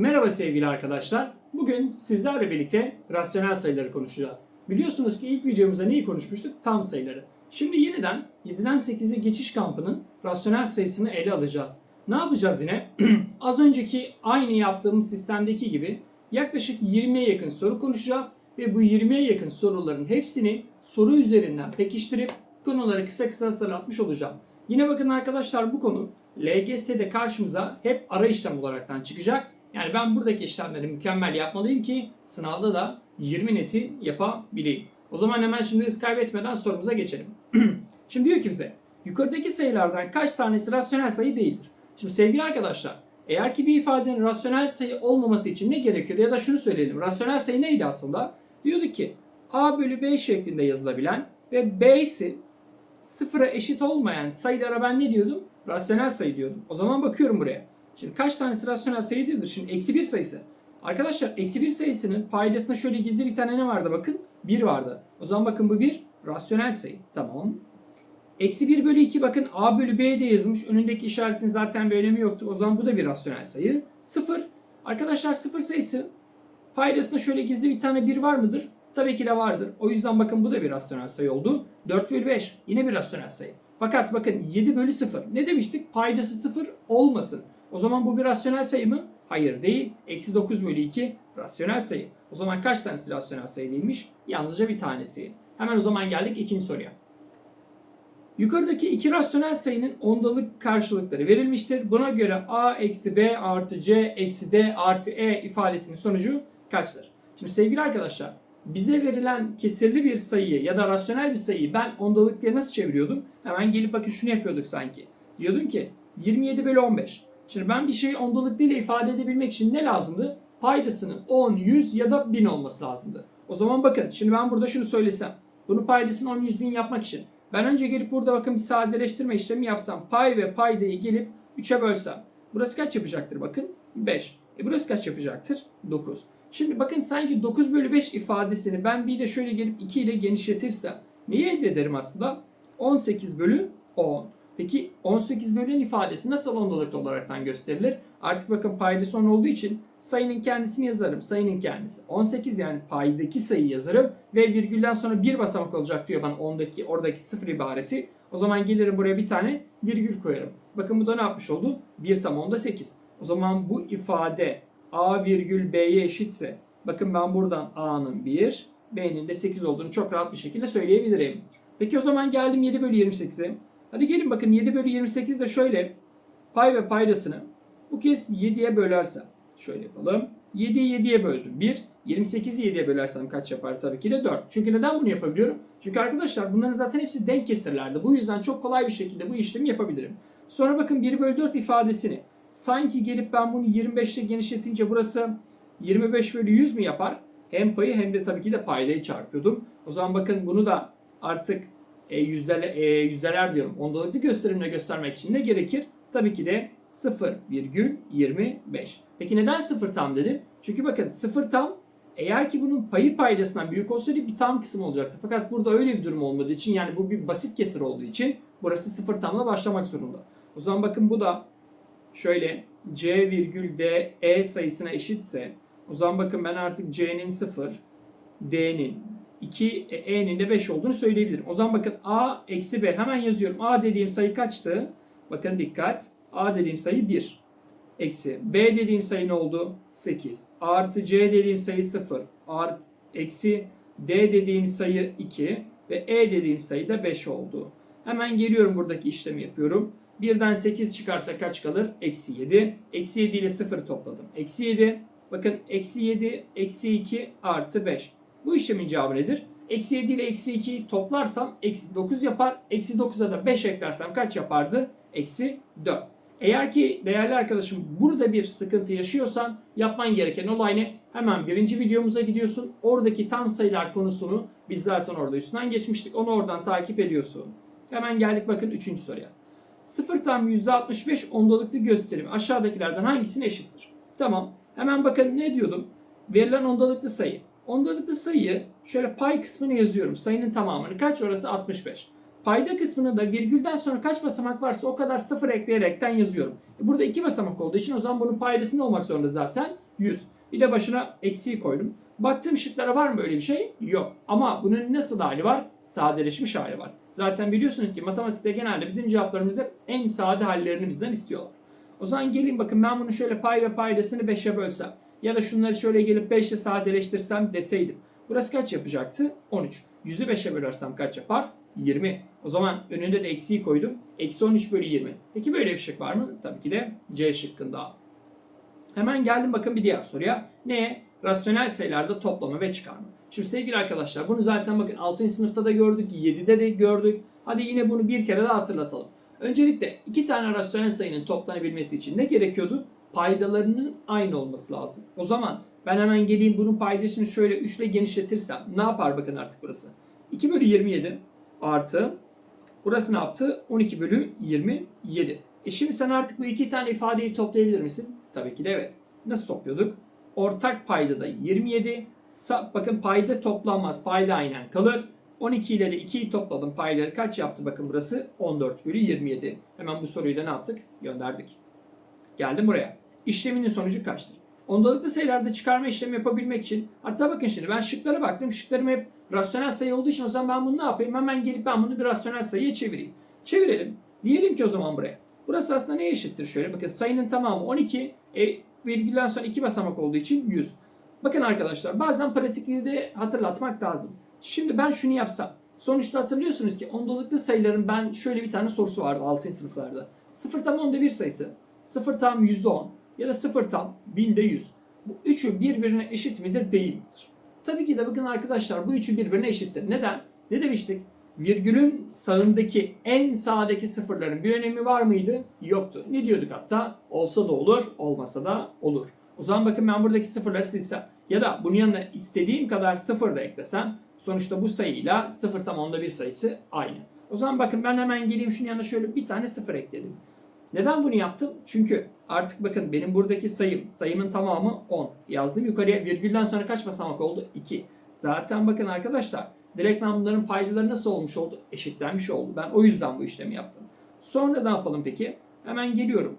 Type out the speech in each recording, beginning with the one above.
Merhaba sevgili arkadaşlar. Bugün sizlerle birlikte rasyonel sayıları konuşacağız. Biliyorsunuz ki ilk videomuzda neyi konuşmuştuk? Tam sayıları. Şimdi yeniden 7'den 8'e geçiş kampının rasyonel sayısını ele alacağız. Ne yapacağız yine? Az önceki aynı yaptığımız sistemdeki gibi yaklaşık 20'ye yakın soru konuşacağız ve bu 20'ye yakın soruların hepsini soru üzerinden pekiştirip konuları kısa kısa sıralatmış olacağım. Yine bakın arkadaşlar bu konu LGS'de karşımıza hep ara işlem olaraktan çıkacak. Yani ben buradaki işlemleri mükemmel yapmalıyım ki sınavda da 20 neti yapabileyim. O zaman hemen şimdi hız kaybetmeden sorumuza geçelim. şimdi diyor ki bize yukarıdaki sayılardan kaç tanesi rasyonel sayı değildir? Şimdi sevgili arkadaşlar eğer ki bir ifadenin rasyonel sayı olmaması için ne gerekiyor ya da şunu söyleyelim. Rasyonel sayı neydi aslında? Diyorduk ki a bölü b şeklinde yazılabilen ve b'si sıfıra eşit olmayan sayılara ben ne diyordum? Rasyonel sayı diyordum. O zaman bakıyorum buraya. Şimdi kaç tanesi rasyonel sayı değildir? Şimdi eksi bir sayısı. Arkadaşlar eksi bir sayısının paydasında şöyle gizli bir tane ne vardı bakın? 1 vardı. O zaman bakın bu bir rasyonel sayı. Tamam. Eksi 1 bölü 2 bakın a bölü b de yazılmış. Önündeki işaretin zaten bir önemi yoktu. O zaman bu da bir rasyonel sayı. 0. Arkadaşlar 0 sayısı paydasında şöyle gizli bir tane 1 var mıdır? Tabii ki de vardır. O yüzden bakın bu da bir rasyonel sayı oldu. 4 bölü 5 yine bir rasyonel sayı. Fakat bakın 7 bölü 0 ne demiştik? Paydası 0 olmasın. O zaman bu bir rasyonel sayı mı? Hayır değil. Eksi 9 bölü 2 rasyonel sayı. O zaman kaç tanesi rasyonel sayı değilmiş? Yalnızca bir tanesi. Hemen o zaman geldik ikinci soruya. Yukarıdaki iki rasyonel sayının ondalık karşılıkları verilmiştir. Buna göre a eksi b artı c eksi d artı e ifadesinin sonucu kaçtır? Şimdi sevgili arkadaşlar bize verilen kesirli bir sayıyı ya da rasyonel bir sayıyı ben ondalık nasıl çeviriyordum? Hemen gelip bakın şunu yapıyorduk sanki. Diyordum ki 27 bölü 15. Şimdi ben bir şeyi ondalık ile ifade edebilmek için ne lazımdı? Paydasının 10, 100 ya da 1000 olması lazımdı. O zaman bakın şimdi ben burada şunu söylesem. Bunun paydasını 10, 100 bin yapmak için. Ben önce gelip burada bakın bir sadeleştirme işlemi yapsam. Pay ve paydayı gelip 3'e bölsem. Burası kaç yapacaktır bakın? 5. E burası kaç yapacaktır? 9. Şimdi bakın sanki 9 bölü 5 ifadesini ben bir de şöyle gelip 2 ile genişletirsem neyi elde ederim aslında? 18 bölü 10. Peki 18 bölü'nün ifadesi nasıl ondalıklı olaraktan gösterilir? Artık bakın paydası 10 olduğu için sayının kendisini yazarım. Sayının kendisi 18 yani paydaki sayı yazarım ve virgülden sonra bir basamak olacak diyor bana 10'daki oradaki sıfır ibaresi. O zaman gelirim buraya bir tane virgül koyarım. Bakın bu da ne yapmış oldu? 1 tam onda 8. O zaman bu ifade a virgül b'ye eşitse bakın ben buradan a'nın 1 b'nin de 8 olduğunu çok rahat bir şekilde söyleyebilirim. Peki o zaman geldim 7 bölü 28'e. Hadi gelin bakın 7 bölü 28 de şöyle pay ve paydasını bu kez 7'ye bölersem şöyle yapalım. 7'yi 7'ye böldüm. 1. 28'i 7'ye bölersem kaç yapar? Tabii ki de 4. Çünkü neden bunu yapabiliyorum? Çünkü arkadaşlar bunların zaten hepsi denk kesirlerdi. Bu yüzden çok kolay bir şekilde bu işlemi yapabilirim. Sonra bakın 1 bölü 4 ifadesini sanki gelip ben bunu 25'te genişletince burası 25 bölü 100 mü yapar? Hem payı hem de tabii ki de paydayı çarpıyordum. O zaman bakın bunu da artık e, yüzdeler, e, yüzdeler diyorum. Ondalıklı gösterimle göstermek için ne gerekir? Tabii ki de 0,25. Peki neden 0 tam dedim? Çünkü bakın 0 tam eğer ki bunun payı paydasından büyük olsaydı bir tam kısım olacaktı. Fakat burada öyle bir durum olmadığı için yani bu bir basit kesir olduğu için burası 0 tamla başlamak zorunda. O zaman bakın bu da şöyle c virgül d e sayısına eşitse o zaman bakın ben artık c'nin 0 d'nin 2 e'nin de 5 olduğunu söyleyebilirim. O zaman bakın a eksi b hemen yazıyorum. a dediğim sayı kaçtı? Bakın dikkat. A dediğim sayı 1. Eksi. B dediğim sayı ne oldu? 8. Artı C dediğim sayı 0. Art, eksi D dediğim sayı 2. Ve E dediğim sayı da 5 oldu. Hemen geliyorum buradaki işlemi yapıyorum. 1'den 8 çıkarsa kaç kalır? Eksi 7. Eksi 7 ile 0 topladım. Eksi 7. Bakın eksi 7, eksi 2 artı 5. Bu işlemin cevabı nedir? Eksi 7 ile eksi 2'yi toplarsam eksi 9 yapar. Eksi 9'a da 5 eklersem kaç yapardı? Eksi 4. Eğer ki değerli arkadaşım burada bir sıkıntı yaşıyorsan yapman gereken olay ne? Hemen birinci videomuza gidiyorsun. Oradaki tam sayılar konusunu biz zaten orada üstünden geçmiştik. Onu oradan takip ediyorsun. Hemen geldik bakın üçüncü soruya. 0 tam %65 ondalıklı gösterim aşağıdakilerden hangisine eşittir? Tamam. Hemen bakın ne diyordum? Verilen ondalıklı sayı. Ondalıklı sayıyı şöyle pay kısmını yazıyorum. Sayının tamamını. Kaç orası? 65. Payda kısmını da virgülden sonra kaç basamak varsa o kadar sıfır ekleyerekten yazıyorum. E burada iki basamak olduğu için o zaman bunun paydası ne olmak zorunda zaten? 100. Bir de başına eksiği koydum. Baktığım şıklara var mı öyle bir şey? Yok. Ama bunun nasıl hali var? Sadeleşmiş hali var. Zaten biliyorsunuz ki matematikte genelde bizim cevaplarımız hep en sade hallerini bizden istiyorlar. O zaman gelin bakın ben bunu şöyle pay ve paydasını 5'e bölsem ya da şunları şöyle gelip 5 ile sadeleştirsem deseydim. Burası kaç yapacaktı? 13. 100'ü 5'e bölersem kaç yapar? 20. O zaman önünde de eksiği koydum. Eksi 13 bölü 20. Peki böyle bir şık var mı? Tabii ki de C şıkkında. Hemen geldim bakın bir diğer soruya. Ne? Rasyonel sayılarda toplama ve çıkarma. Şimdi sevgili arkadaşlar bunu zaten bakın 6. sınıfta da gördük, 7'de de gördük. Hadi yine bunu bir kere daha hatırlatalım. Öncelikle iki tane rasyonel sayının toplanabilmesi için ne gerekiyordu? Paydalarının aynı olması lazım. O zaman ben hemen geleyim bunun paydasını şöyle 3 ile genişletirsem ne yapar bakın artık burası. 2 bölü 27 artı burası ne yaptı? 12 bölü 27. E şimdi sen artık bu iki tane ifadeyi toplayabilir misin? Tabii ki de evet. Nasıl topluyorduk? Ortak payda da 27. Sa- bakın payda toplanmaz. Payda aynen kalır. 12 ile de 2'yi topladım. Payları kaç yaptı bakın burası? 14 bölü 27. Hemen bu soruyu da ne yaptık? Gönderdik. Geldim buraya. İşleminin sonucu kaçtır? Ondalıklı sayılarda çıkarma işlemi yapabilmek için hatta bakın şimdi ben şıklara baktım. Şıklarım hep rasyonel sayı olduğu için o zaman ben bunu ne yapayım? Hemen gelip ben bunu bir rasyonel sayıya çevireyim. Çevirelim. Diyelim ki o zaman buraya. Burası aslında neye eşittir? Şöyle bakın sayının tamamı 12. E, virgülden sonra 2 basamak olduğu için 100. Bakın arkadaşlar bazen pratikliği de hatırlatmak lazım. Şimdi ben şunu yapsam. Sonuçta hatırlıyorsunuz ki ondalıklı sayıların ben şöyle bir tane sorusu vardı 6. sınıflarda. 0 tam onda bir sayısı. 0 tam %10 ya da 0 tam binde 100. Bu üçü birbirine eşit midir değil midir? Tabii ki de bakın arkadaşlar bu üçü birbirine eşittir. Neden? Ne demiştik? Virgülün sağındaki en sağdaki sıfırların bir önemi var mıydı? Yoktu. Ne diyorduk hatta? Olsa da olur, olmasa da olur. O zaman bakın ben buradaki sıfırları silsem ya da bunun yanına istediğim kadar sıfır da eklesem sonuçta bu sayıyla sıfır tam onda bir sayısı aynı. O zaman bakın ben hemen geleyim şunun yanına şöyle bir tane sıfır ekledim. Neden bunu yaptım? Çünkü artık bakın benim buradaki sayım, sayımın tamamı 10. Yazdım yukarıya virgülden sonra kaç basamak oldu? 2. Zaten bakın arkadaşlar direkt ben bunların paydaları nasıl olmuş oldu? Eşitlenmiş oldu. Ben o yüzden bu işlemi yaptım. Sonra ne yapalım peki? Hemen geliyorum.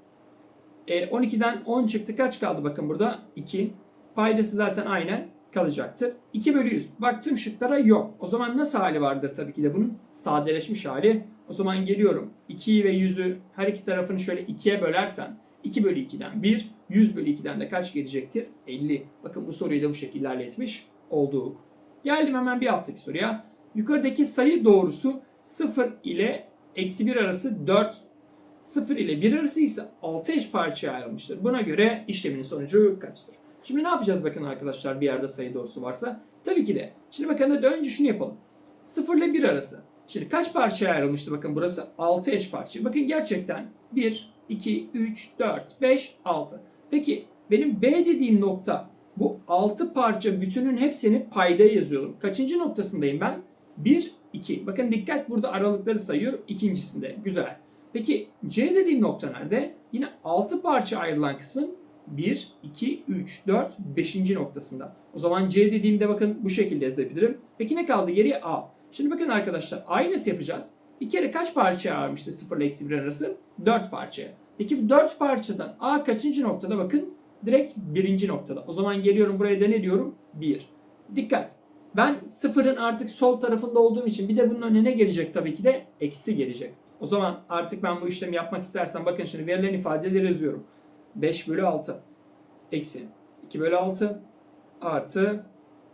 E, 12'den 10 çıktı. Kaç kaldı bakın burada? 2. Paydası zaten aynen kalacaktır. 2 bölü 100. Baktım şıklara yok. O zaman nasıl hali vardır tabii ki de bunun? Sadeleşmiş hali. O zaman geliyorum. 2'yi ve 100'ü her iki tarafını şöyle 2'ye bölersem 2 bölü 2'den 1, 100 bölü 2'den de kaç gelecektir? 50. Bakın bu soruyu da bu şekilde halletmiş olduk. Geldim hemen bir alttaki soruya. Yukarıdaki sayı doğrusu 0 ile eksi 1 arası 4 0 ile 1 arası ise 6 eş parçaya ayrılmıştır. Buna göre işlemin sonucu kaçtır? Şimdi ne yapacağız bakın arkadaşlar bir yerde sayı doğrusu varsa? Tabii ki de. Şimdi bakın hadi önce şunu yapalım. 0 ile 1 arası. Şimdi kaç parçaya ayrılmıştı bakın burası? 6 eş parça. Bakın gerçekten 1, 2, 3, 4, 5, 6. Peki benim B dediğim nokta bu 6 parça bütünün hepsini paydaya yazıyorum. Kaçıncı noktasındayım ben? 1, 2. Bakın dikkat burada aralıkları sayıyorum ikincisinde. Güzel. Peki C dediğim nokta nerede? Yine 6 parça ayrılan kısmın 1, 2, 3, 4, 5. noktasında. O zaman C dediğimde bakın bu şekilde yazabilirim. Peki ne kaldı geriye? A. Şimdi bakın arkadaşlar aynısı yapacağız. Bir kere kaç parçaya ayırmıştı 0 ile eksi 1 arası? 4 parçaya. Peki bu 4 parçadan A kaçıncı noktada bakın? Direkt birinci noktada. O zaman geliyorum buraya da ne diyorum? 1. Dikkat. Ben sıfırın artık sol tarafında olduğum için bir de bunun önüne ne gelecek tabii ki de? Eksi gelecek. O zaman artık ben bu işlemi yapmak istersem bakın şimdi verilen ifadeleri yazıyorum. 5 bölü 6 eksi 2 bölü 6 artı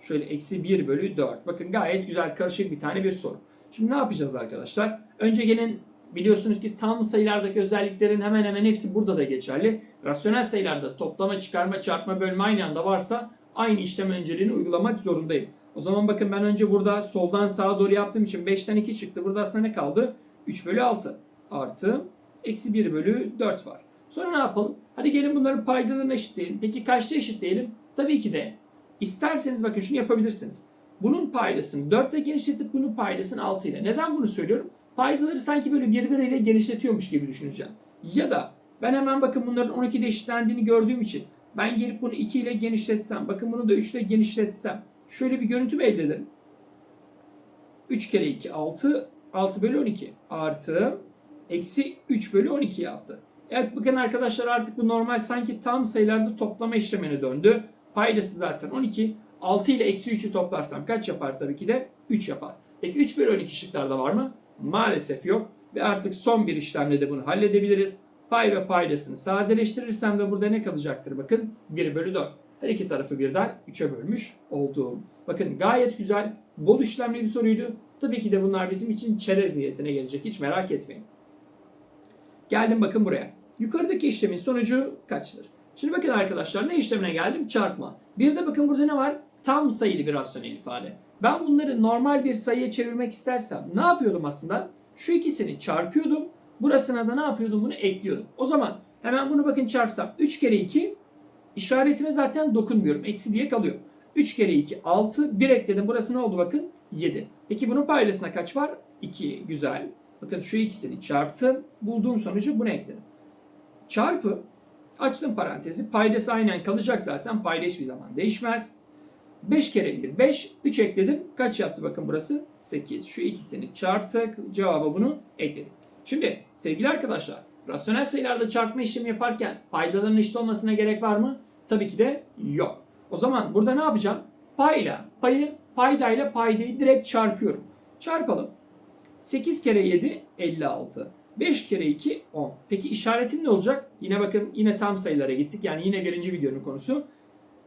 şöyle eksi 1 bölü 4. Bakın gayet güzel karışık bir tane bir soru. Şimdi ne yapacağız arkadaşlar? Önce gelin biliyorsunuz ki tam sayılardaki özelliklerin hemen hemen hepsi burada da geçerli. Rasyonel sayılarda toplama, çıkarma, çarpma, bölme aynı anda varsa aynı işlem önceliğini uygulamak zorundayım. O zaman bakın ben önce burada soldan sağa doğru yaptığım için 5'ten 2 çıktı. Burada aslında ne kaldı? 3 bölü 6 artı eksi 1 bölü 4 var. Sonra ne yapalım? Hadi gelin bunların paydalarını eşitleyelim. Peki kaçta eşitleyelim? Tabii ki de isterseniz bakın şunu yapabilirsiniz. Bunun paydasını 4 ile genişletip bunun paydasını 6 ile. Neden bunu söylüyorum? Paydaları sanki böyle birbiriyle genişletiyormuş gibi düşüneceğim. Ya da ben hemen bakın bunların 12'de eşitlendiğini gördüğüm için ben gelip bunu 2 ile genişletsem, bakın bunu da 3 ile genişletsem şöyle bir görüntü mü elde ederim? 3 kere 2 6, 6 bölü 12 artı eksi 3 bölü 12 yaptı. Evet bakın arkadaşlar artık bu normal sanki tam sayılarda toplama işlemine döndü. Paydası zaten 12. 6 ile eksi 3'ü toplarsam kaç yapar tabii ki de? 3 yapar. Peki 3 bölü 12 şıklarda var mı? Maalesef yok. Ve artık son bir işlemle de bunu halledebiliriz. Pay ve paydasını sadeleştirirsem de burada ne kalacaktır? Bakın 1 bölü 4. Her iki tarafı birden 3'e bölmüş olduğum. Bakın gayet güzel, bol işlemli bir soruydu. Tabii ki de bunlar bizim için çerez niyetine gelecek. Hiç merak etmeyin. Geldim bakın buraya. Yukarıdaki işlemin sonucu kaçtır? Şimdi bakın arkadaşlar ne işlemine geldim? Çarpma. Bir de bakın burada ne var? Tam sayılı bir rasyonel ifade. Ben bunları normal bir sayıya çevirmek istersem ne yapıyordum aslında? Şu ikisini çarpıyordum. Burasına da ne yapıyordum? Bunu ekliyordum. O zaman hemen bunu bakın çarpsam 3 kere 2 işaretime zaten dokunmuyorum. Eksi diye kalıyor. 3 kere 2 6. 1 ekledim. Burası ne oldu bakın? 7. Peki bunun paydasına kaç var? 2. Güzel. Bakın şu ikisini çarptım. Bulduğum sonucu buna ekledim. Çarpı açtım parantezi. Paydası aynen kalacak zaten. Payda hiçbir zaman değişmez. 5 kere 1 5. 3 ekledim. Kaç yaptı bakın burası? 8. Şu ikisini çarptık. Cevaba bunu ekledik. Şimdi sevgili arkadaşlar rasyonel sayılarla çarpma işlemi yaparken paydaların eşit olmasına gerek var mı? Tabii ki de yok. O zaman burada ne yapacağım? Payla payı paydayla paydayı direkt çarpıyorum. Çarpalım. 8 kere 7 56. 5 kere 2 10. Peki işaretim ne olacak? Yine bakın yine tam sayılara gittik. Yani yine birinci videonun konusu.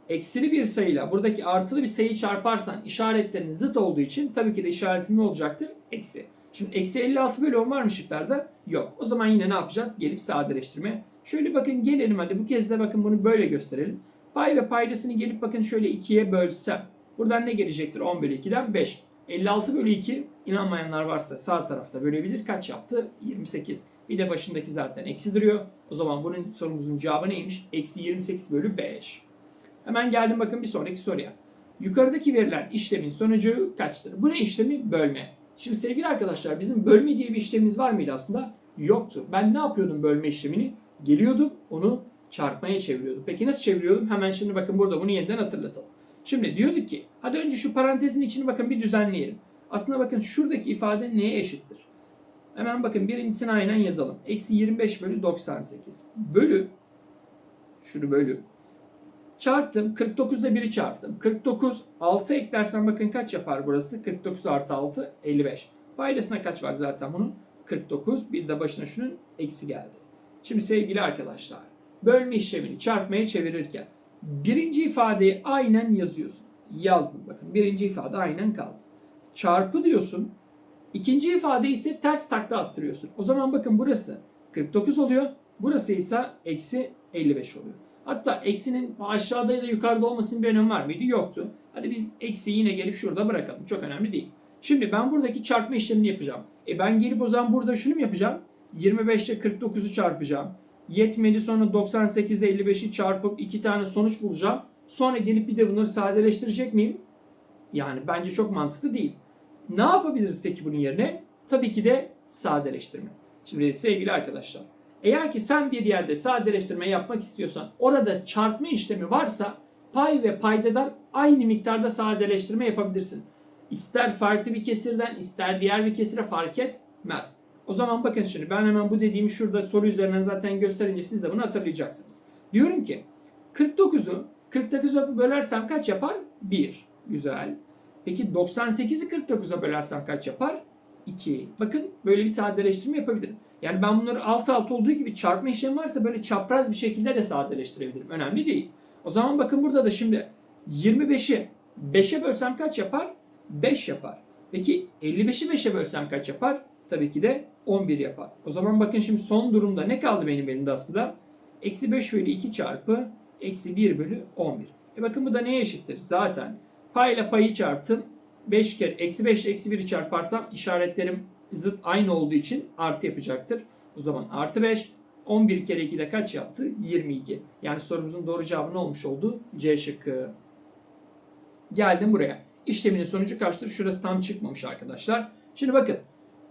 Eksili bir sayıyla buradaki artılı bir sayıyı çarparsan işaretlerin zıt olduğu için tabii ki de işaretim ne olacaktır? Eksi. Şimdi eksi 56 bölü 10 var mı şıklarda? Yok. O zaman yine ne yapacağız? Gelip sadeleştirme. Şöyle bakın gelelim hadi bu kez de bakın bunu böyle gösterelim. Pay ve paydasını gelip bakın şöyle 2'ye bölsem. Buradan ne gelecektir? 10 bölü 2'den 5. 56 bölü 2 inanmayanlar varsa sağ tarafta bölebilir. Kaç yaptı? 28. Bir de başındaki zaten eksi duruyor. O zaman bunun sorumuzun cevabı neymiş? Eksi 28 bölü 5. Hemen geldim bakın bir sonraki soruya. Yukarıdaki verilen işlemin sonucu kaçtır? Bu ne işlemi? Bölme. Şimdi sevgili arkadaşlar bizim bölme diye bir işlemimiz var mıydı aslında? Yoktu. Ben ne yapıyordum bölme işlemini? Geliyordum onu çarpmaya çeviriyordum. Peki nasıl çeviriyordum? Hemen şimdi bakın burada bunu yeniden hatırlatalım. Şimdi diyorduk ki hadi önce şu parantezin içini bakın bir düzenleyelim. Aslında bakın şuradaki ifade neye eşittir? Hemen bakın birincisini aynen yazalım. Eksi 25 bölü 98. Bölü şunu bölü. Çarptım. 49 ile 1'i çarptım. 49 6 eklersen bakın kaç yapar burası? 49 artı 6 55. Paydasına kaç var zaten bunun? 49. Bir de başına şunun eksi geldi. Şimdi sevgili arkadaşlar bölme işlemini çarpmaya çevirirken birinci ifadeyi aynen yazıyorsun. Yazdım bakın. Birinci ifade aynen kaldı. Çarpı diyorsun. İkinci ifade ise ters takla attırıyorsun. O zaman bakın burası 49 oluyor. Burası ise eksi 55 oluyor. Hatta eksinin aşağıda ya da yukarıda olmasının bir önemi var mıydı? Yoktu. Hadi biz eksi yine gelip şurada bırakalım. Çok önemli değil. Şimdi ben buradaki çarpma işlemini yapacağım. E ben gelip o zaman burada şunu mu yapacağım? 25 ile 49'u çarpacağım. Yetmedi sonra 98 ile 55'i çarpıp iki tane sonuç bulacağım. Sonra gelip bir de bunları sadeleştirecek miyim? Yani bence çok mantıklı değil. Ne yapabiliriz peki bunun yerine? Tabii ki de sadeleştirme. Şimdi sevgili arkadaşlar, eğer ki sen bir yerde sadeleştirme yapmak istiyorsan orada çarpma işlemi varsa pay ve paydadan aynı miktarda sadeleştirme yapabilirsin. İster farklı bir kesirden ister diğer bir kesire fark etmez. O zaman bakın şimdi ben hemen bu dediğimi şurada soru üzerinden zaten gösterince siz de bunu hatırlayacaksınız. Diyorum ki 49'u 49'a bölersem kaç yapar? 1. Güzel. Peki 98'i 49'a bölersem kaç yapar? 2. Bakın böyle bir sadeleştirme yapabilirim. Yani ben bunları alt alt olduğu gibi çarpma işlemi varsa böyle çapraz bir şekilde de sadeleştirebilirim. Önemli değil. O zaman bakın burada da şimdi 25'i 5'e bölsem kaç yapar? 5 yapar. Peki 55'i 5'e bölsem kaç yapar? Tabii ki de 11 yapar. O zaman bakın şimdi son durumda ne kaldı benim elimde aslında? Eksi 5 bölü 2 çarpı eksi 1 bölü 11. E bakın bu da neye eşittir? Zaten payla payı çarptım. 5 kere eksi 5 ile eksi 1'i çarparsam işaretlerim zıt aynı olduğu için artı yapacaktır. O zaman artı 5 11 kere 2 de kaç yaptı? 22. Yani sorumuzun doğru cevabı ne olmuş oldu? C şıkkı. Geldim buraya. İşleminin sonucu kaçtır? Şurası tam çıkmamış arkadaşlar. Şimdi bakın.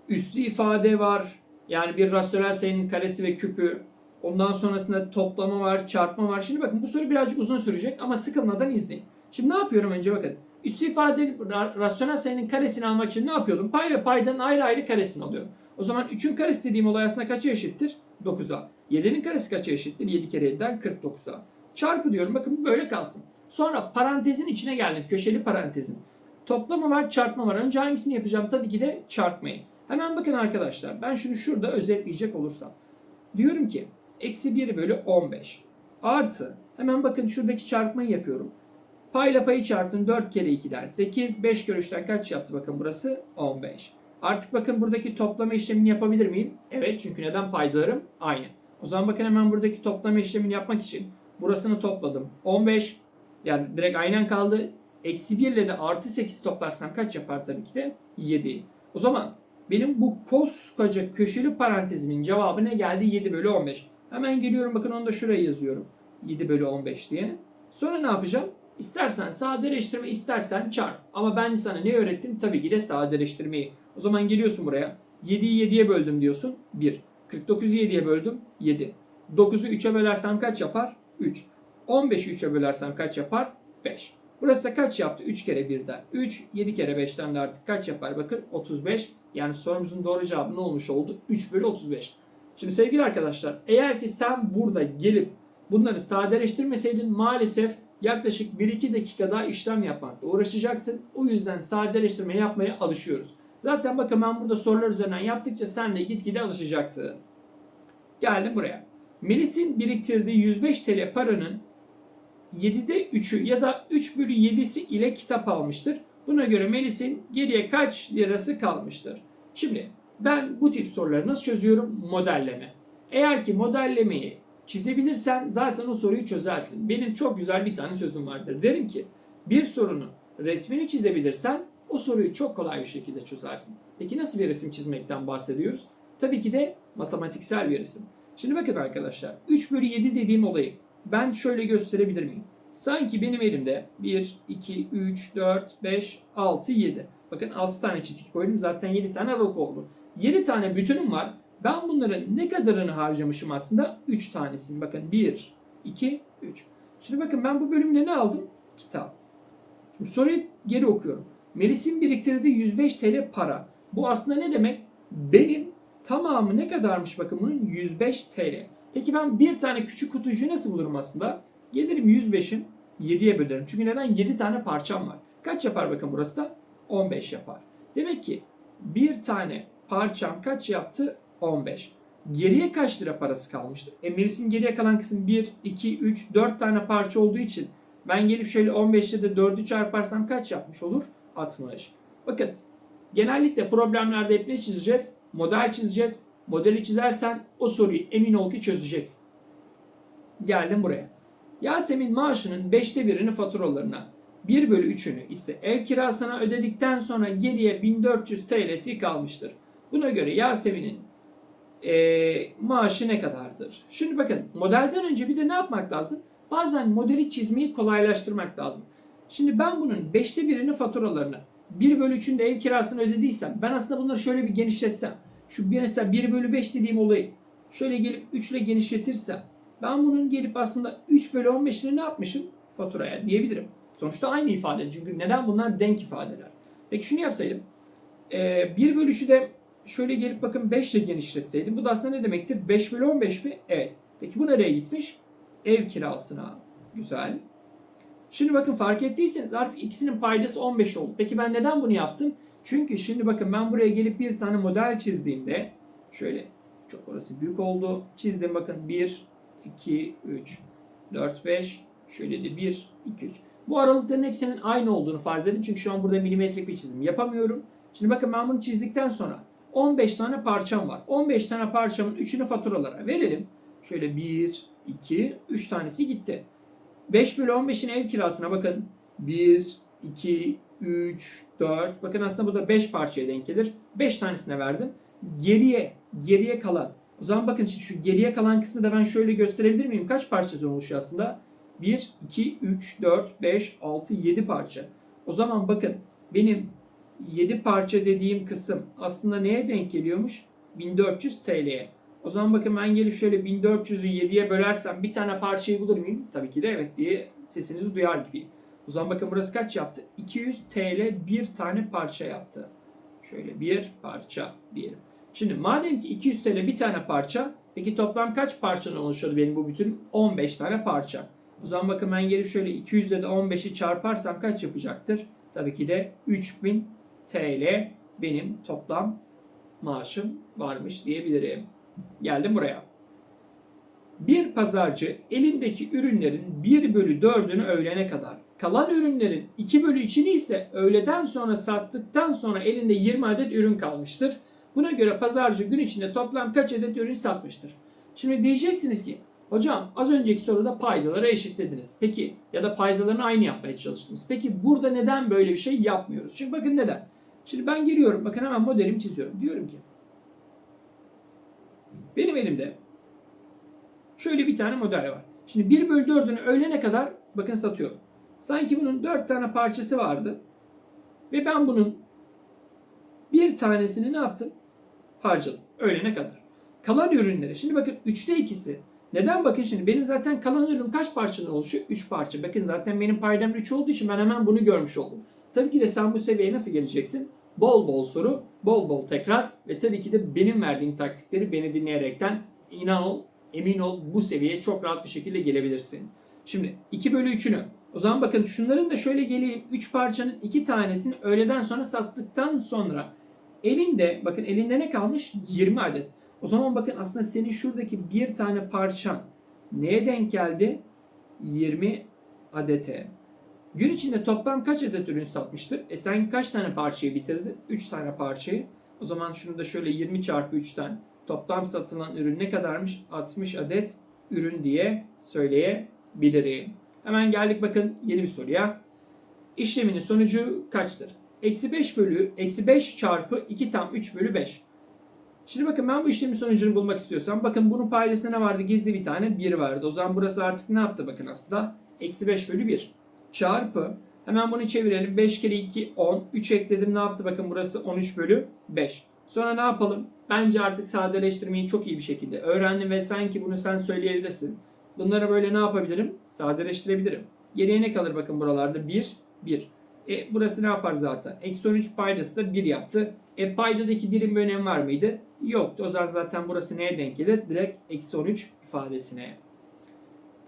Üslü ifade var. Yani bir rasyonel sayının karesi ve küpü. Ondan sonrasında toplama var, çarpma var. Şimdi bakın bu soru birazcık uzun sürecek ama sıkılmadan izleyin. Şimdi ne yapıyorum önce bakın. Üslü ifade rasyonel sayının karesini almak için ne yapıyordum? Pay ve paydanın ayrı ayrı karesini alıyorum. O zaman 3'ün karesi dediğim olay aslında kaça eşittir? 9'a. 7'nin karesi kaça eşittir? 7 kere 7'den 49'a. Çarpı diyorum bakın böyle kalsın. Sonra parantezin içine geldim. Köşeli parantezin. Toplama var, çarpma var. Önce hangisini yapacağım? Tabii ki de çarpmayı. Hemen bakın arkadaşlar. Ben şunu şurada özetleyecek olursam. Diyorum ki eksi 1 bölü 15 artı hemen bakın şuradaki çarpmayı yapıyorum. Payla payı çarptım 4 kere 2'den 8. 5 kere 3'ten kaç yaptı bakın burası 15. Artık bakın buradaki toplama işlemini yapabilir miyim? Evet çünkü neden paydalarım aynı. O zaman bakın hemen buradaki toplama işlemini yapmak için burasını topladım. 15 yani direkt aynen kaldı. Eksi 1 ile de artı 8 toplarsam kaç yapar tabii ki de? 7. O zaman benim bu koskoca köşeli parantezimin cevabı ne geldi? 7 bölü 15. Hemen geliyorum bakın onu da şuraya yazıyorum. 7 bölü 15 diye. Sonra ne yapacağım? İstersen sadeleştirme istersen çarp. Ama ben sana ne öğrettim? Tabii ki de sadeleştirmeyi. O zaman geliyorsun buraya. 7'yi 7'ye böldüm diyorsun. 1. 49'u 7'ye böldüm. 7. 9'u 3'e bölersem kaç yapar? 3. 15'i 3'e bölersem kaç yapar? 5. Burası da kaç yaptı? 3 kere 1'den 3. 7 kere 5'ten de artık kaç yapar? Bakın 35. Yani sorumuzun doğru cevabı ne olmuş oldu? 3 bölü 35. Şimdi sevgili arkadaşlar eğer ki sen burada gelip bunları sadeleştirmeseydin maalesef yaklaşık 1-2 dakika daha işlem yapmakla uğraşacaktın. O yüzden sadeleştirme yapmaya alışıyoruz. Zaten bakın ben burada sorular üzerinden yaptıkça sen de gitgide alışacaksın. Geldim buraya. Melis'in biriktirdiği 105 TL paranın 7'de 3'ü ya da 3 bölü 7'si ile kitap almıştır. Buna göre Melis'in geriye kaç lirası kalmıştır? Şimdi ben bu tip soruları nasıl çözüyorum? Modelleme. Eğer ki modellemeyi çizebilirsen zaten o soruyu çözersin. Benim çok güzel bir tane sözüm vardır. Derim ki bir sorunun resmini çizebilirsen o soruyu çok kolay bir şekilde çözersin. Peki nasıl bir resim çizmekten bahsediyoruz? Tabii ki de matematiksel bir resim. Şimdi bakın arkadaşlar 3 bölü 7 dediğim olayı ben şöyle gösterebilir miyim? Sanki benim elimde 1, 2, 3, 4, 5, 6, 7. Bakın 6 tane çizgi koydum zaten 7 tane aralık oldu. 7 tane bütünüm var. Ben bunların ne kadarını harcamışım aslında? 3 tanesini. Bakın 1, 2, 3. Şimdi bakın ben bu bölümde ne aldım? Kitap. Şimdi soruyu geri okuyorum. Melis'in biriktirdiği 105 TL para. Bu aslında ne demek? Benim tamamı ne kadarmış bakın bunun? 105 TL. Peki ben bir tane küçük kutucuğu nasıl bulurum aslında? Gelirim 105'in 7'ye bölerim. Çünkü neden? 7 tane parçam var. Kaç yapar bakın burası da? 15 yapar. Demek ki bir tane parçam kaç yaptı? 15. Geriye kaç lira parası kalmıştır? E geriye kalan kısım 1, 2, 3, 4 tane parça olduğu için ben gelip şöyle 15 ile de 4'ü çarparsam kaç yapmış olur? 60. Bakın genellikle problemlerde hep ne çizeceğiz? Model çizeceğiz. Modeli çizersen o soruyu emin ol ki çözeceksin. Geldim buraya. Yasemin maaşının 5'te birini faturalarına, 1 bölü 3'ünü ise ev kirasına ödedikten sonra geriye 1400 TL'si kalmıştır. Buna göre Yasemin'in e, maaşı ne kadardır? Şimdi bakın modelden önce bir de ne yapmak lazım? Bazen modeli çizmeyi kolaylaştırmak lazım. Şimdi ben bunun 5'te birini faturalarına, 1 bölü 3'ünü de ev kirasını ödediysem ben aslında bunları şöyle bir genişletsem şu mesela 1 bölü 5 dediğim olayı şöyle gelip 3 ile genişletirsem ben bunun gelip aslında 3 bölü 15'ini ne yapmışım? Faturaya diyebilirim. Sonuçta aynı ifade. Çünkü neden bunlar denk ifadeler? Peki şunu yapsaydım. Ee, 1 bölü 3'ü de şöyle gelip bakın 5 ile genişletseydim. Bu da aslında ne demektir? 5 bölü 15 mi? Evet. Peki bu nereye gitmiş? Ev kirasına. Güzel. Şimdi bakın fark ettiyseniz artık ikisinin paydası 15 oldu. Peki ben neden bunu yaptım? Çünkü şimdi bakın ben buraya gelip bir tane model çizdiğimde şöyle çok orası büyük oldu. Çizdim bakın 1, 2, 3, 4, 5 şöyle de 1, 2, 3. Bu aralıkların hepsinin aynı olduğunu farz edin. Çünkü şu an burada milimetrik bir çizim yapamıyorum. Şimdi bakın ben bunu çizdikten sonra 15 tane parçam var. 15 tane parçamın 3'ünü faturalara verelim. Şöyle 1, 2, 3 tanesi gitti. 5 bölü 15'in ev kirasına bakın. 1, 2, 3, 4. Bakın aslında bu da 5 parçaya denk gelir. 5 tanesine verdim. Geriye, geriye kalan. O zaman bakın şimdi şu geriye kalan kısmı da ben şöyle gösterebilir miyim? Kaç parçadan oluşuyor aslında? 1, 2, 3, 4, 5, 6, 7 parça. O zaman bakın benim 7 parça dediğim kısım aslında neye denk geliyormuş? 1400 TL'ye. O zaman bakın ben gelip şöyle 1400'ü 7'ye bölersem bir tane parçayı bulur muyum? Tabii ki de evet diye sesinizi duyar gibiyim. O zaman bakın burası kaç yaptı? 200 TL bir tane parça yaptı. Şöyle bir parça diyelim. Şimdi madem ki 200 TL bir tane parça, peki toplam kaç parçadan oluşuyordu benim bu bütün? 15 tane parça. O zaman bakın ben gelip şöyle 200 ile de 15'i çarparsam kaç yapacaktır? Tabii ki de 3000 TL benim toplam maaşım varmış diyebilirim. Geldim buraya. Bir pazarcı elindeki ürünlerin 1 bölü 4'ünü öğlene kadar, kalan ürünlerin 2 bölü 3'ünü ise öğleden sonra sattıktan sonra elinde 20 adet ürün kalmıştır. Buna göre pazarcı gün içinde toplam kaç adet ürün satmıştır? Şimdi diyeceksiniz ki hocam az önceki soruda paydaları eşitlediniz. Peki ya da paydalarını aynı yapmaya çalıştınız. Peki burada neden böyle bir şey yapmıyoruz? Şimdi bakın neden? Şimdi ben geliyorum bakın hemen modelimi çiziyorum. Diyorum ki benim elimde şöyle bir tane model var. Şimdi 1 bölü 4'ünü öğlene kadar bakın satıyorum. Sanki bunun 4 tane parçası vardı. Ve ben bunun bir tanesini ne yaptım? Harcadım. Öğlene kadar. Kalan ürünleri. Şimdi bakın 3'te ikisi. Neden bakın şimdi benim zaten kalan ürün kaç parçadan oluşuyor? 3 parça. Bakın zaten benim paydam 3 olduğu için ben hemen bunu görmüş oldum. Tabii ki de sen bu seviyeye nasıl geleceksin? Bol bol soru, bol bol tekrar ve tabii ki de benim verdiğim taktikleri beni dinleyerekten inan ol, emin ol bu seviyeye çok rahat bir şekilde gelebilirsin. Şimdi 2 bölü 3'ünü o zaman bakın şunların da şöyle geleyim. 3 parçanın 2 tanesini öğleden sonra sattıktan sonra elinde bakın elinde ne kalmış? 20 adet. O zaman bakın aslında senin şuradaki bir tane parçan neye denk geldi? 20 adete. Gün içinde toplam kaç adet ürün satmıştır? E sen kaç tane parçayı bitirdin? 3 tane parçayı. O zaman şunu da şöyle 20 çarpı 3'ten toplam satılan ürün ne kadarmış? 60 adet ürün diye söyleyebilirim. Hemen geldik bakın yeni bir soruya. İşleminin sonucu kaçtır? Eksi 5 bölü, eksi 5 çarpı 2 tam 3 bölü 5. Şimdi bakın ben bu işlemin sonucunu bulmak istiyorsam bakın bunun paydasında ne vardı? Gizli bir tane 1 vardı. O zaman burası artık ne yaptı bakın aslında? Eksi 5 bölü 1 çarpı hemen bunu çevirelim. 5 kere 2 10. 3 ekledim ne yaptı? Bakın burası 13 bölü 5. Sonra ne yapalım? Bence artık sadeleştirmeyi çok iyi bir şekilde öğrendim ve sanki bunu sen söyleyebilirsin. Bunları böyle ne yapabilirim? Sadeleştirebilirim. Geriye ne kalır bakın buralarda? 1, 1. E burası ne yapar zaten? Eksi 13 paydası da 1 yaptı. E paydadaki birim bir önemi var mıydı? Yoktu. O zaman zaten burası neye denk gelir? Direkt eksi 13 ifadesine.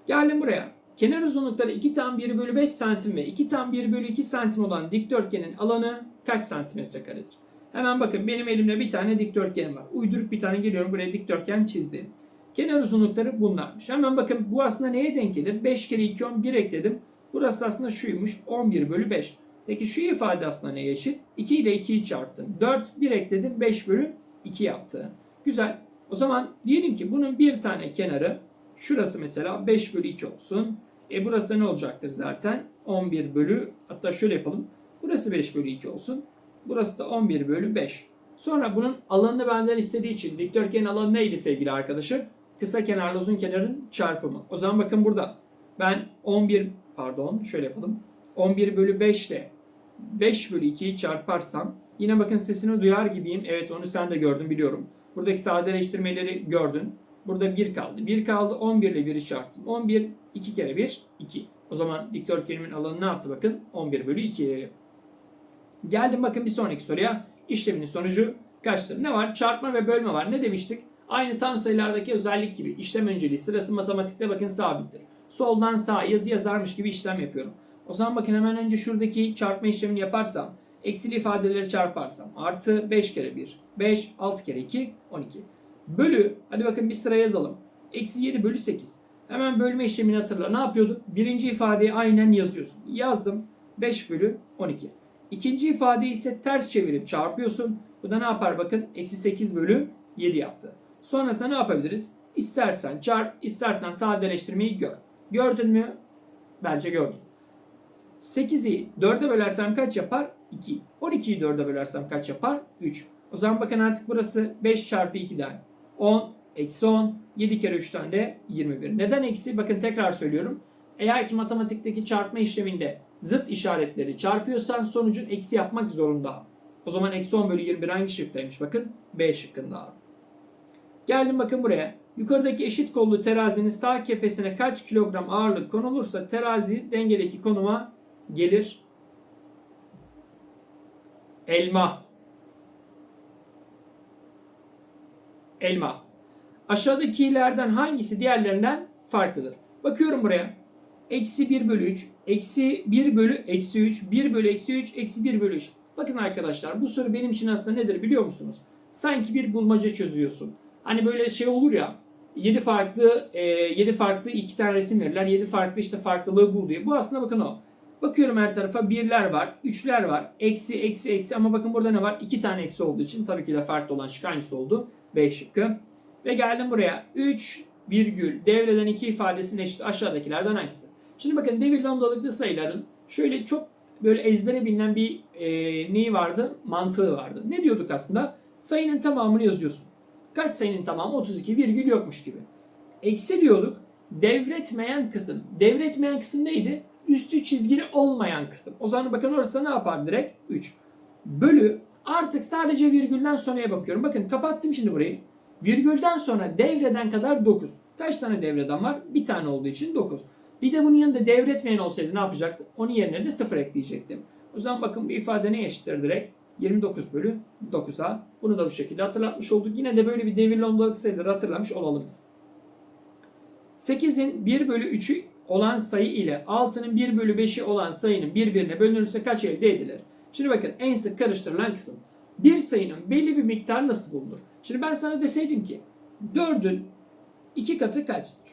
Geldim buraya. Kenar uzunlukları 2 tam 1 bölü 5 santim ve 2 tam 1 bölü 2 santim olan dikdörtgenin alanı kaç santimetre karedir? Hemen bakın benim elimde bir tane dikdörtgenim var. Uyduruk bir tane geliyorum buraya dikdörtgen çizdim. Kenar uzunlukları bunlarmış. Hemen bakın bu aslında neye denk gelir? 5 kere 2 10 1 ekledim. Burası aslında şuymuş 11 bölü 5. Peki şu ifade aslında neye eşit? 2 ile 2'yi çarptım. 4 1 ekledim 5 bölü 2 yaptı. Güzel. O zaman diyelim ki bunun bir tane kenarı şurası mesela 5 bölü 2 olsun. E burası ne olacaktır zaten? 11 bölü hatta şöyle yapalım. Burası 5 bölü 2 olsun. Burası da 11 bölü 5. Sonra bunun alanını benden istediği için dikdörtgenin alanı neydi sevgili arkadaşım? Kısa kenarla uzun kenarın çarpımı. O zaman bakın burada ben 11 pardon şöyle yapalım. 11 bölü 5 ile 5 bölü 2'yi çarparsam yine bakın sesini duyar gibiyim. Evet onu sen de gördün biliyorum. Buradaki sadeleştirmeleri gördün. Burada 1 kaldı. 1 kaldı 11 ile 1'i çarptım. 11 2 kere 1 2. O zaman dikdörtgenimin alanı ne yaptı bakın? 11 bölü 2. Geldim bakın bir sonraki soruya. İşleminin sonucu kaçtır? Ne var? Çarpma ve bölme var. Ne demiştik? Aynı tam sayılardaki özellik gibi işlem önceliği sırası matematikte bakın sabittir. Soldan sağa yazı yazarmış gibi işlem yapıyorum. O zaman bakın hemen önce şuradaki çarpma işlemini yaparsam, eksili ifadeleri çarparsam, artı 5 kere 1, 5, 6 kere 2, 12. Bölü, hadi bakın bir sıra yazalım. Eksi 7 bölü 8. Hemen bölme işlemini hatırla. Ne yapıyorduk? Birinci ifadeyi aynen yazıyorsun. Yazdım. 5 bölü 12. İkinci ifadeyi ise ters çevirip çarpıyorsun. Bu da ne yapar bakın? Eksi 8 bölü 7 yaptı. Sonrasında ne yapabiliriz? İstersen çarp, istersen sadeleştirmeyi gör. Gördün mü? Bence gördün. 8'i 4'e bölersem kaç yapar? 2. 12'yi 4'e bölersem kaç yapar? 3. O zaman bakın artık burası 5 çarpı 2'den 10, eksi 10, 7 kere 3'ten de 21. Neden eksi? Bakın tekrar söylüyorum. Eğer ki matematikteki çarpma işleminde zıt işaretleri çarpıyorsan sonucun eksi yapmak zorunda. O zaman eksi 10 bölü 21 hangi şıktaymış? Bakın B şıkkında. Geldim bakın buraya. Yukarıdaki eşit kollu terazinin sağ kefesine kaç kilogram ağırlık konulursa terazi dengedeki konuma gelir. Elma. elma. Aşağıdakilerden hangisi diğerlerinden farklıdır? Bakıyorum buraya. Eksi 1 bölü 3, eksi 1 bölü eksi 3, 1 bölü eksi 3, eksi 1 bölü 3. Bakın arkadaşlar bu soru benim için aslında nedir biliyor musunuz? Sanki bir bulmaca çözüyorsun. Hani böyle şey olur ya 7 farklı e, 7 farklı iki tane resim verirler. 7 farklı işte farklılığı bul diye. Bu aslında bakın o. Bakıyorum her tarafa birler var, üçler var, eksi, eksi, eksi ama bakın burada ne var? İki tane eksi olduğu için tabii ki de farklı olan şık hangisi oldu? B şıkkı. Ve geldim buraya. 3 virgül devreden iki ifadesinin eşit aşağıdakilerden hangisi? Şimdi bakın devirli ondalıklı sayıların şöyle çok böyle ezbere bilinen bir e, neyi vardı? Mantığı vardı. Ne diyorduk aslında? Sayının tamamını yazıyorsun. Kaç sayının tamamı? 32 virgül yokmuş gibi. Eksi diyorduk. Devretmeyen kısım. Devretmeyen kısım neydi? Üstü çizgili olmayan kısım. O zaman bakın orası ne yapar direkt? 3. Bölü artık sadece virgülden sonraya bakıyorum. Bakın kapattım şimdi burayı. Virgülden sonra devreden kadar 9. Kaç tane devreden var? Bir tane olduğu için 9. Bir de bunun yanında devretmeyen olsaydı ne yapacaktım? Onun yerine de 0 ekleyecektim. O zaman bakın bu ifade ne eşittir direkt? 29 bölü 9'a. Bunu da bu şekilde hatırlatmış olduk. Yine de böyle bir devirli ondalık sayıları hatırlamış olalım biz. 8'in 1 bölü 3'ü olan sayı ile 6'nın 1 bölü 5'i olan sayının birbirine bölünürse kaç elde edilir? Şimdi bakın en sık karıştırılan kısım. Bir sayının belli bir miktarı nasıl bulunur? Şimdi ben sana deseydim ki 4'ün 2 katı kaçtır?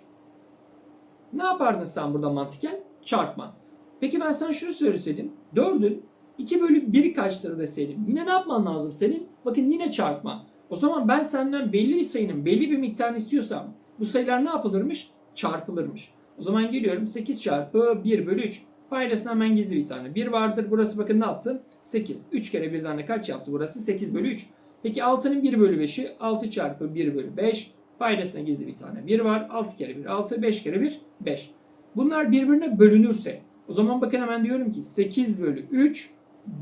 Ne yapardın sen burada mantıken? Çarpma. Peki ben sana şunu söyleseydim. 4'ün 2 bölü 1'i kaçtır deseydim. Yine ne yapman lazım senin? Bakın yine çarpma. O zaman ben senden belli bir sayının belli bir miktarını istiyorsam bu sayılar ne yapılırmış? Çarpılırmış. O zaman geliyorum 8 çarpı 1 bölü 3. Paydasına hemen gizli bir tane. 1 vardır. Burası bakın ne yaptı? 8. 3 kere birden de kaç yaptı burası? 8 bölü 3. Peki 6'nın 1 bölü 5'i 6 çarpı 1 bölü 5. Paydasına gizli bir tane 1 var. 6 kere 1 6. 5 kere 1 5. Bunlar birbirine bölünürse o zaman bakın hemen diyorum ki 8 bölü 3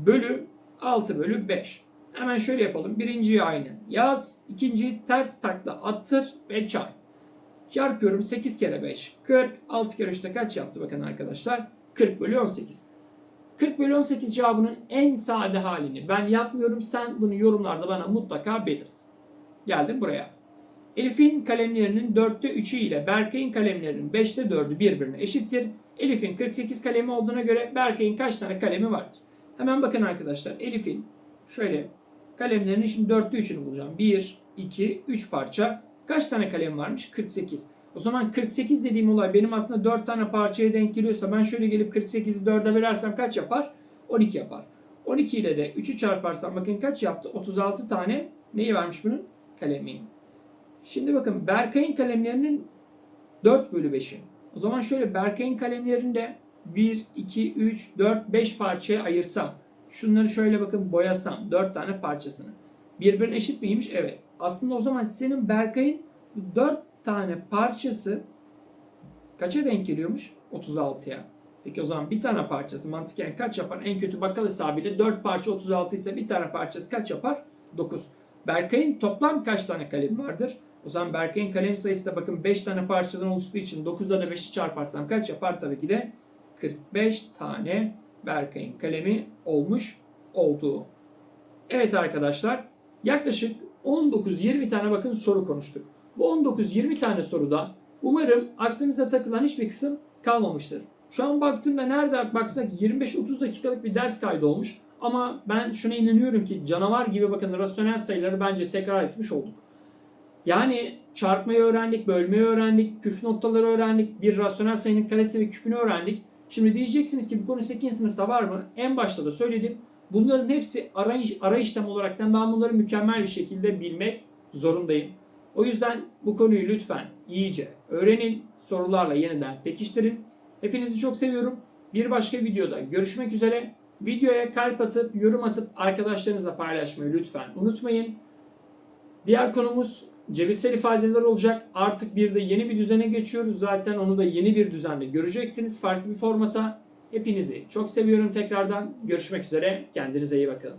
bölü 6 bölü 5. Hemen şöyle yapalım. Birinciyi aynı yaz. ikinciyi ters takla attır ve çarp. Çarpıyorum 8 kere 5 40. 6 kere 3'te kaç yaptı bakın arkadaşlar? 40 bölü 18. 40 bölü 18 cevabının en sade halini ben yapmıyorum. Sen bunu yorumlarda bana mutlaka belirt. Geldim buraya. Elif'in kalemlerinin 4'te 3'ü ile Berkay'ın kalemlerinin 5'te 4'ü birbirine eşittir. Elif'in 48 kalemi olduğuna göre Berkay'ın kaç tane kalemi vardır? Hemen bakın arkadaşlar. Elif'in şöyle kalemlerinin şimdi 4'te 3'ünü bulacağım. 1, 2, 3 parça. Kaç tane kalem varmış? 48. O zaman 48 dediğim olay benim aslında 4 tane parçaya denk geliyorsa ben şöyle gelip 48'i 4'e bölersem kaç yapar? 12 yapar. 12 ile de 3'ü çarparsam bakın kaç yaptı? 36 tane neyi vermiş bunun? Kalemi. Şimdi bakın Berkay'ın kalemlerinin 4 bölü 5'i. O zaman şöyle Berkay'ın kalemlerini de 1, 2, 3, 4, 5 parçaya ayırsam. Şunları şöyle bakın boyasam 4 tane parçasını. Birbirine eşit miymiş? Evet. Aslında o zaman senin Berkay'ın 4 tane parçası kaça denk geliyormuş? 36'ya. Peki o zaman bir tane parçası mantıken kaç yapar? En kötü bakkal hesabıyla 4 parça 36 ise bir tane parçası kaç yapar? 9. Berkay'ın toplam kaç tane kalemi vardır? O zaman Berkay'ın kalem sayısı da bakın 5 tane parçadan oluştuğu için 9'da da 5'i çarparsam kaç yapar? Tabii ki de 45 tane Berkay'ın kalemi olmuş olduğu. Evet arkadaşlar yaklaşık 19-20 tane bakın soru konuştuk. Bu 19-20 tane soruda umarım aklınıza takılan hiçbir kısım kalmamıştır. Şu an baktığımda nerede baksak 25-30 dakikalık bir ders kaydı olmuş. Ama ben şuna inanıyorum ki canavar gibi bakın rasyonel sayıları bence tekrar etmiş olduk. Yani çarpmayı öğrendik, bölmeyi öğrendik, püf noktaları öğrendik, bir rasyonel sayının karesi ve küpünü öğrendik. Şimdi diyeceksiniz ki bu konu 8. sınıfta var mı? En başta da söyledim. Bunların hepsi ara, iş, ara işlem olaraktan ben bunları mükemmel bir şekilde bilmek zorundayım. O yüzden bu konuyu lütfen iyice öğrenin, sorularla yeniden pekiştirin. Hepinizi çok seviyorum. Bir başka videoda görüşmek üzere. Videoya kalp atıp, yorum atıp arkadaşlarınızla paylaşmayı lütfen unutmayın. Diğer konumuz cebirsel ifadeler olacak. Artık bir de yeni bir düzene geçiyoruz. Zaten onu da yeni bir düzenle göreceksiniz. Farklı bir formata. Hepinizi çok seviyorum tekrardan. Görüşmek üzere. Kendinize iyi bakın.